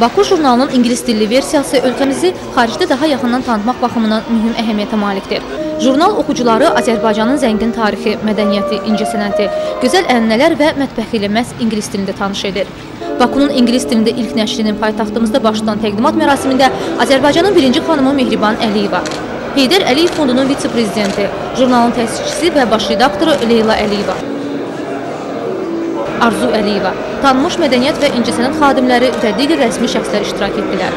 Baku jurnalının ingilis dilli versiyası ölkəmizi xaricdə daha yaxından tanıtmaq baxımından mühüm əhəmiyyətə malikdir. Jurnal oxucuları Azərbaycanın zəngin tarixi, mədəniyyəti, incəsənəti, gözəl ənənələr və mətbəxi ilə məhz ingilis dilində tanış edir. Bakunun ingilis dilində ilk nəşrinin paytaxtımızda baş tutan təqdimat mərasimində Azərbaycanın birinci xanımı Mehriban Əliyeva, Heydər Əliyev Fondunun vitse-prezidenti, jurnalın təsisçisi və baş redaktoru Leyla Əliyeva, Arzu Əliyeva, tanınmış mədəniyyət və incəsənət xadimləri və digər rəsmi şəxslər iştirak etdilər.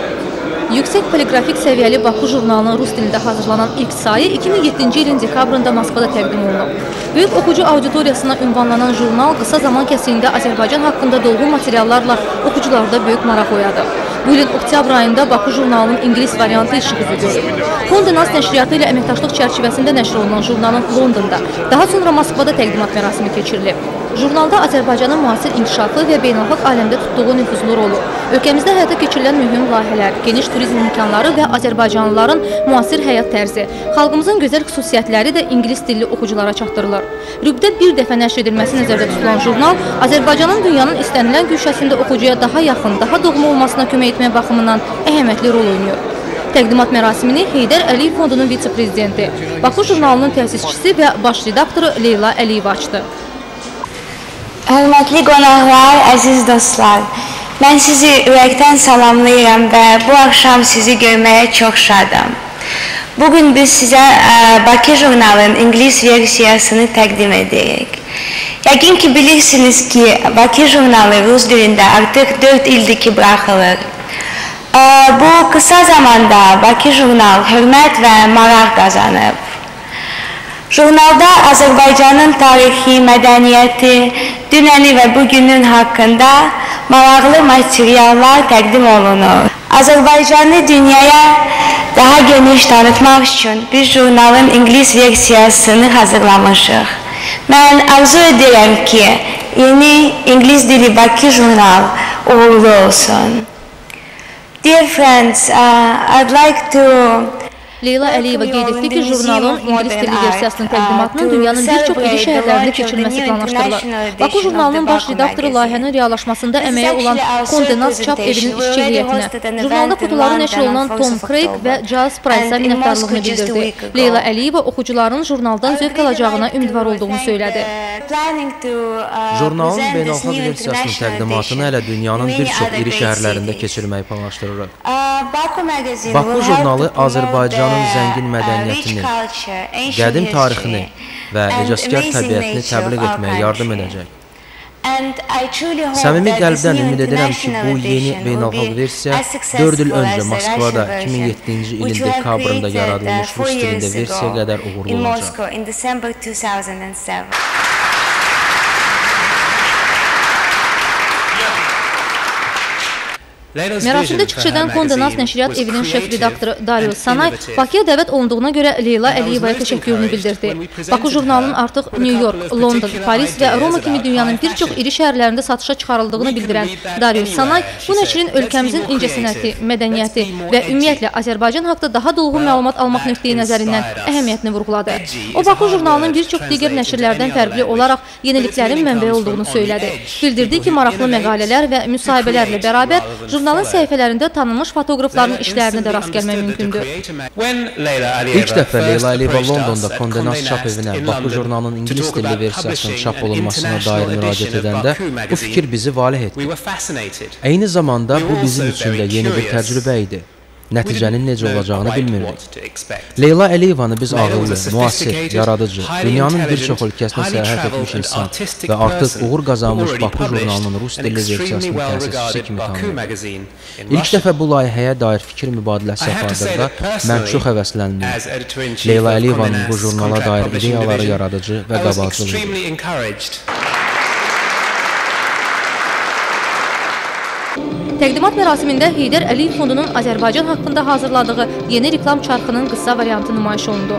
Yüksək poliqrafik səviyyəli Baku jurnalının rus dilində hazırlanan ilk sayı 2007-ci ilin dekabrında Moskvada təqdim olunub. Böyük oxucu auditoriyasına ünvanlanan jurnal qısa zaman kəsiyində Azərbaycan haqqında dolğun materiallarla oxucularda böyük maraq oyadı. Bu ilin oktyabr ayında Baku jurnalının ingilis variantı işığı görüb. Konde Nas nəşriyyatı ilə əməkdaşlıq çərçivəsində nəşr olunan jurnalın Londonda, daha sonra Moskvada təqdimat mərasimi keçirilib. Jurnalda Azərbaycanın müasir inkişafı və beynəlxalq aləmdə tutduğu nüfuzlu rolu, ölkəmizdə həyata keçirilən mühüm layihələr, geniş turizm imkanları və Azərbaycanlıların müasir həyat tərzi, xalqımızın gözəl xüsusiyyətləri də ingilis dilli oxuculara çatdırılır. Rübdə bir dəfə nəşr edilməsi nəzərdə tutulan jurnal Azərbaycanın dünyanın istənilən güşəsində oxucuya daha yaxın, daha doğma olmasına kömək etmək baxımından əhəmiyyətli rol oynayır. Təqdimat mərasimini Heydər Əliyev Fondunun vitse-prezidenti, Baku jurnalının təsisçisi və baş redaktoru Leyla Əliyeva açdı. Hörmətli qonaqlar, əziz dostlar, mən sizi ürəkdən salamlayıram və bu axşam sizi görməyə çox şadam. Bugün biz sizə Bakı jurnalının ingilis versiyasını təqdim edirik. Yəqin ki, bilirsiniz ki, Bakı jurnalı rus dilində artıq 4 ildir ki, buraxılır. Bu qısa zamanda Bakı jurnal hörmət və maraq qazanıb. Jurnalda Azərbaycanın tarixi, mədəniyyəti, dünəni və bugünün haqqında maraqlı materiallar təqdim olunur. Azərbaycanı dünyaya daha geniş tanıtmaq üçün biz jurnalın ingilis versiyasını hazırlamışıq. Mən arzu edirəm ki, yeni ingilis dili Bakı jurnal uğurlu olsun. Dear friends, uh, I'd like to Leyla Əliyeva qeyd etdi ki, jurnalın ingilis dilli versiyasının təqdimatının dünyanın bir çox iri şəhərlərində keçirilməsi planlaşdırılır. Baku jurnalının baş redaktoru layihənin reallaşmasında əməyə olan Kondenas çap evinin işçi heyətinə, jurnalda fotoları nəşr olunan Tom Craig və Giles Price-a minnətdarlığını bildirdi. Leyla Əliyeva oxucuların jurnaldan zövq alacağına ümidvar olduğunu söylədi. Jurnalın beynəlxalq versiyasının təqdimatını hələ dünyanın bir çox iri şəhərlərində keçirməyi planlaşdırırıq. Baku jurnalı Azərbaycan Azərbaycanın zəngin mədəniyyətini, qədim tarixini və ecazkar təbiətini təbliğ etməyə yardım edəcək. Səmimi qəlbdən ümid edirəm ki, bu yeni beynəlxalq versiya 4 il öncə Moskvada 2007-ci ilin dekabrında yaradılmış rus dilində versiya qədər uğurlu olacaq. Mərasimdə çıxış edən Kondenas nəşriyyat evinin şef redaktoru Dario Sanay Bakıya dəvət olunduğuna görə Leyla Əliyevaya təşəkkürünü bildirdi. Baku jurnalının artıq New York, London, Paris və Roma kimi dünyanın bir çox iri şəhərlərində satışa çıxarıldığını bildirən Dario Sanay bu nəşrin ölkəmizin incəsənəti, mədəniyyəti və ümumiyyətlə Azərbaycan haqqında daha dolğun məlumat almaq nöqteyi nəzərindən əhəmiyyətini vurğuladı. O Baku jurnalının bir çox digər nəşrlərdən fərqli olaraq yeniliklərin mənbəyi olduğunu söylədi. Bildirdi ki, maraqlı məqalələr və müsahibələrlə bərabər Jurnalın səhifələrində tanınmış fotoqrafların işlərinə də rast gəlmək mümkündür. İlk dəfə Leyla Əliyeva Londonda Kondenas çap evinə Baku jurnalının ingilis dilli versiyasının çap olunmasına dair müraciət edəndə bu fikir bizi valeh etdi. Eyni zamanda bu bizim üçün də yeni bir təcrübə idi nəticənin necə olacağını bilmirdik. Leyla Əliyevanı biz ağıllı, müasir, yaradıcı, dünyanın bir çox ölkəsinə səyahət etmiş insan və artıq uğur qazanmış Baku jurnalının rus dilli versiyasının təsisçisi kimi tanınır. İlk dəfə bu layihəyə dair fikir mübadiləsi apardığında mən çox həvəsləndim. Leyla Əliyevanın bu jurnala dair ideyaları yaradıcı və qabaqcıl Təqdimat mərasimində Heydər Əliyev Fondunun Azərbaycan haqqında hazırladığı yeni reklam çarxının qısa variantı nümayiş olundu.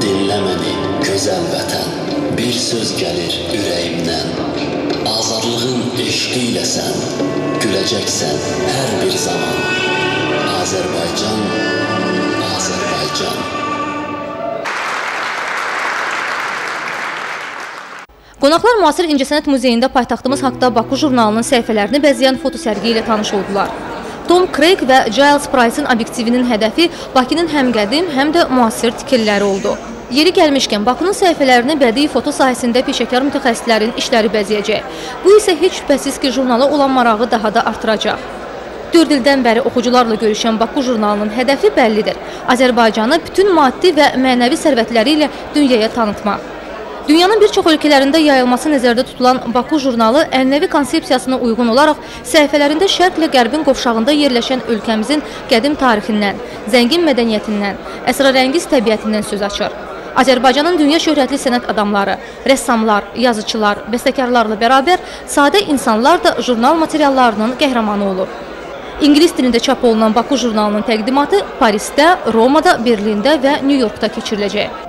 Dinlə məni, gözəl vətən, bir söz gəlir ürəyimdən. Azadlığın eşqi ilə sən, güləcəksən hər bir zaman. Azərbaycan, Azərbaycan. Qonaqlar müasir İncəsənət Muzeyində paytaxtımız haqda Baku jurnalının səhifələrini bəzəyən fotosərgi ilə tanış oldular. Tom Craig və Giles Price-ın obyektivinin hədəfi Bakının həm qədim, həm də müasir tikilləri oldu. Yeri gəlmişkən, Bakunun səhifələrini bədii foto sahəsində peşəkar mütəxəssislərin işləri bəzəyəcək. Bu isə heç şübhəsiz ki, jurnala olan marağı daha da artıracaq. 4 ildən bəri oxucularla görüşən Baku jurnalının hədəfi bəllidir. Azərbaycanı bütün maddi və mənəvi sərvətləri ilə dünyaya tanıtmaq. Dünyanın bir çox ölkələrində yayılması nəzərdə tutulan Baku jurnalı ənənəvi konsepsiyasına uyğun olaraq səhifələrində şərqlə qərbin qovşağında yerləşən ölkəmizin qədim tarixindən, zəngin mədəniyyətindən, əsrarəngiz təbiətindən söz açır. Azərbaycanın dünya şöhrətli sənət adamları, rəssamlar, yazıçılar, bəstəkarlarla bərabər sadə insanlar da jurnal materiallarının qəhrəmanı olur. İngilis dilində çap olunan Baku jurnalının təqdimatı Parisdə, Romada, Berlində və Nyu-Yorkda keçiriləcək.